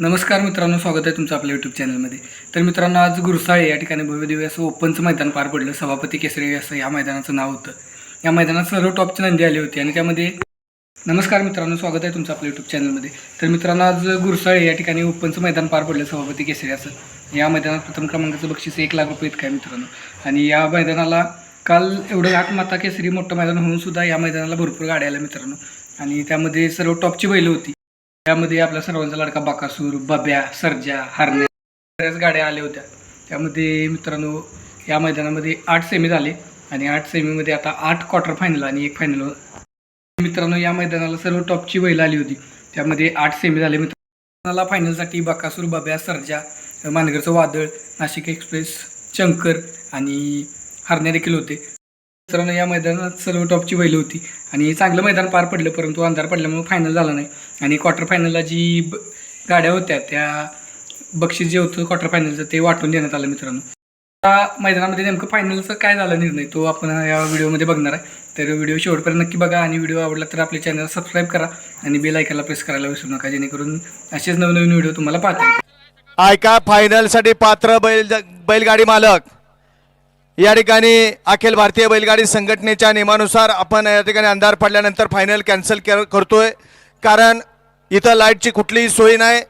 नमस्कार मित्रांनो स्वागत आहे तुमचं आपल्या यूट्यूब चॅनलमध्ये तर मित्रांनो आज गुरसाळे या ठिकाणी भव्य दिव्य असं ओपनचं मैदान पार पडलं. सभापती केसरी असं या मैदानाचं नाव होतं. या मैदानात सर्व टॉपची नंदी आली होती आणि त्यामध्ये नमस्कार मित्रांनो स्वागत आहे तुमचं आपल्या यूट्यूब चॅनलमध्ये तर मित्रांनो आज गुरसाळे या ठिकाणी ओपनचं मैदान पार पडलं सभापती केसरी असं. या मैदानात प्रथम क्रमांकाचं बक्षीस एक लाख रुपये इतकं आहे मित्रांनो. आणि या मैदानाला काल एवढं आठ माता केसरी मोठं मैदान होऊन सुद्धा या मैदानाला भरपूर गाड्या आल्या मित्रांनो. आणि त्यामध्ये सर्व टॉपची बैलं होती. त्यामध्ये आपल्या सर्वांचा लाडका बाकासूर बब्या सर्जा हरण्या बऱ्याच गाड्या आल्या होत्या. त्यामध्ये मित्रांनो या मैदानामध्ये आठ सेमी झाले आणि आठ सेमीमध्ये आता आठ क्वार्टर फायनल आणि एक फायनल मित्रांनो या मैदानाला सर्व टॉपची बैल आली होती. त्यामध्ये आठ सेमी झाले. मित्रांनो फायनलसाठी बाकासूर बब्या सर्जा मानगरचं वादळ नाशिक एक्सप्रेस शंकर आणि हरण्या देखील होते. मित्रांनो या मैदानात सर्व टॉपची बैल होती. आणि चांगलं मैदान पार पडलं परंतु अंधार पडल्यामुळे फायनल झाला नाही. आणि क्वार्टर फायनलला जी ब गाड्या होत्या त्या बक्षीस जे होतं क्वार्टर फायनलचं ते वाटून देण्यात आलं मित्रांनो. त्या मैदानामध्ये नेमकं फायनलचं काय झालं निर्णय तो आपण या व्हिडिओमध्ये बघणार आहे. तर व्हिडिओ शेवटपर्यंत नक्की बघा आणि व्हिडिओ आवडला तर आपल्या चॅनल सबस्क्राईब करा आणि बेल ऐकायला प्रेस करायला विसरू नका जेणेकरून असेच नवनवीन व्हिडिओ तुम्हाला पाहता येईल ऐका फायनलसाठी पात्र बैल बैलगाडी मालक. या ठिकाणी अखिल भारतीय बैलगाडी संघटनेच्या नियमानुसार आपण या ठिकाणी अंधार पडल्यानंतर फायनल कॅन्सल कर करतोय. कारण इथं लाईटची कुठलीही सोय नाही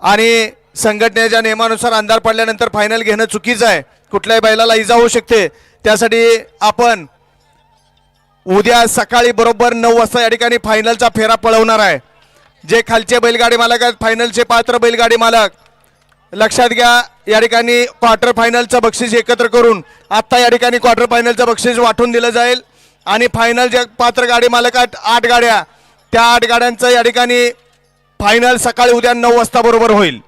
आणि संघटनेच्या नियमानुसार अंधार पडल्यानंतर फायनल घेणं चुकीचं आहे. कुठल्याही बैलाला इजा होऊ शकते. त्यासाठी आपण उद्या सकाळी बरोबर नऊ वाजता या ठिकाणी फायनलचा फेरा पळवणार आहे. जे खालचे बैलगाडी मालक आहेत फायनलचे पात्र बैलगाडी मालक लक्षात घ्या या ठिकाणी क्वार्टर फायनलचं बक्षीस एकत्र करून आत्ता या ठिकाणी क्वार्टर फायनलचं बक्षीस वाटून दिलं जाईल. आणि फायनल ज्या पात्र गाडी मालक आहेत आठ गाड्या त्या आठ गाड्यांचं या ठिकाणी फायनल सकाळी उद्या नऊ वाजता बरोबर होईल.